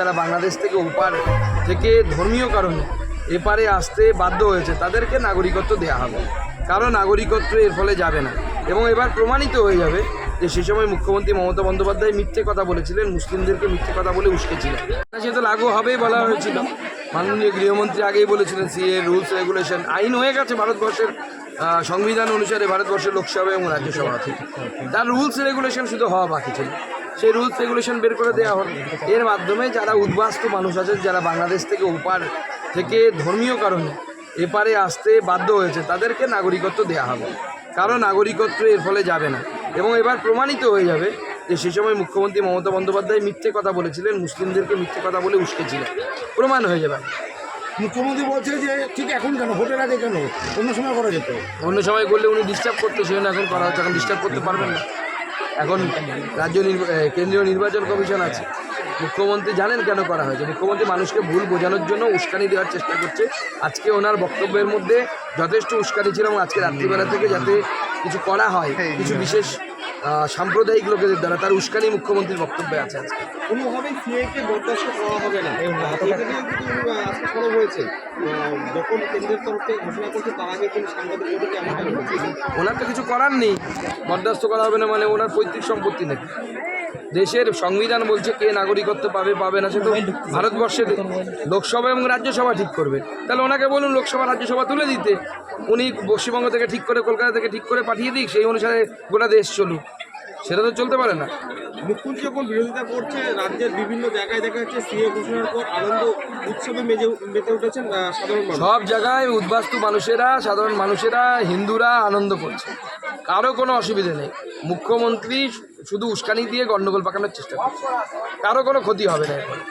যারা বাংলাদেশ থেকে ওপার থেকে ধর্মীয় কারণে এপারে আসতে বাধ্য হয়েছে, তাদেরকে নাগরিকত্ব দেওয়া হবে। কারও নাগরিকত্ব এর ফলে যাবে না। এবং এবার প্রমাণিত হয়ে যাবে যে সে সময় মুখ্যমন্ত্রী মমতা বন্দ্যোপাধ্যায় মিথ্যে কথা বলেছিলেন, মুসলিমদেরকে মিথ্যে কথা বলে উস্কেছিলেন সে তো লাগু হবেই বলা হয়েছিল। মাননীয় গৃহমন্ত্রী আগেই বলেছিলেন, সিএ রুলস রেগুলেশন আইন হয়ে গেছে ভারতবর্ষের সংবিধান অনুসারে ভারতবর্ষের লোকসভা এবং রাজ্যসভা। তার রুলস রেগুলেশন শুধু হওয়া বাকি ছিল। সেই রুলস রেগুলেশন বের করে দেওয়া হল। এর মাধ্যমে যারা উদ্বাস্তু মানুষ আছে যারা বাংলাদেশ থেকে ওপার থেকে ধর্মীয় কারণে এপারে আসতে বাধ্য হয়েছে তাদেরকে নাগরিকত্ব দেওয়া হবে। কারও নাগরিকত্ব এর ফলে যাবে না। এবং এবার প্রমাণিত হয়ে যাবে যে সে সময় মুখ্যমন্ত্রী মমতা বন্দ্যোপাধ্যায় মিথ্যে কথা বলেছিলেন মুসলিমদেরকে মিথ্যে কথা বলে উস্কেছিলেন। প্রমাণ হয়ে যাবে। মুখ্যমন্ত্রী বলছে যে ঠিক এখন কেন? ভোটের আগে কেন? অন্য সময় করা যেত। অন্য সময় করলে উনি ডিস্টার্ব করতে সেই জন্য এখন করা হচ্ছে এখন ডিস্টার্ব করতে পারবেন না। এখন রাজ্য কেন্দ্রীয় নির্বাচন কমিশন আছে। মুখ্যমন্ত্রী জানেন কেন করা হয়েছে। মুখ্যমন্ত্রী মানুষকে ভুল বোঝানোর জন্য উস্কানি দেওয়ার চেষ্টা করছে। আজকে ওনার বক্তব্যের মধ্যে যথেষ্ট উস্কানি ছিল এবং আজকে রাত্রিবেলা থেকে যাতে কিছু করা হয় কিছু বিশেষ সাম্প্রদায়িক লোকেদের দ্বারা তার উস্কানি মুখ্যমন্ত্রীর বক্তব্যে আছে আজকে। কোনোভাবেই সিএকে বরদাস্ত করা হবে না। এটা নিয়ে কিন্তু আহ, আজকে সরব হয়েছে। যখন কেন্দ্রের তরফ থেকে ঘোষণা করছে তার আগে কিন্তু সাংবাদিকদেরকে ওনার তো কিছু করার নেই। বরদাস্ত করা হবে না মানে ওনার পৈতৃক সম্পত্তি নাকি দেশের সংবিধান বলছে কে নাগরিকত্ব পাবে পাবে না সে তো ভারতবর্ষের লোকসভা এবং রাজ্যসভা ঠিক করবে। তাহলে ওনাকে বলুন লোকসভা রাজ্যসভা তুলে দিতে। উনি পশ্চিমবঙ্গ থেকে ঠিক করে কলকাতা থেকে ঠিক করে পাঠিয়ে দিক সেই অনুসারে গোটা দেশ চলুক। সেটা তো চলতে পারে না। মুখ্যমন্ত্রী যখন বিরোধিতা করছে রাজ্যের বিভিন্ন জায়গায় দেখা যাচ্ছে সিএ ঘোষণার পর আনন্দ উৎসবে মেজে মেতে উঠেছেন সাধারণ সব জায়গায় উদ্বাস্তু মানুষেরা সাধারণ মানুষেরা হিন্দুরা আনন্দ করছে। কারও কোনো অসুবিধে নেই। মুখ্যমন্ত্রী শুধু উস্কানি দিয়ে গণ্ডগোল পাকানোর চেষ্টা করছে। কারও কোনো ক্ষতি হবে না এরপরে।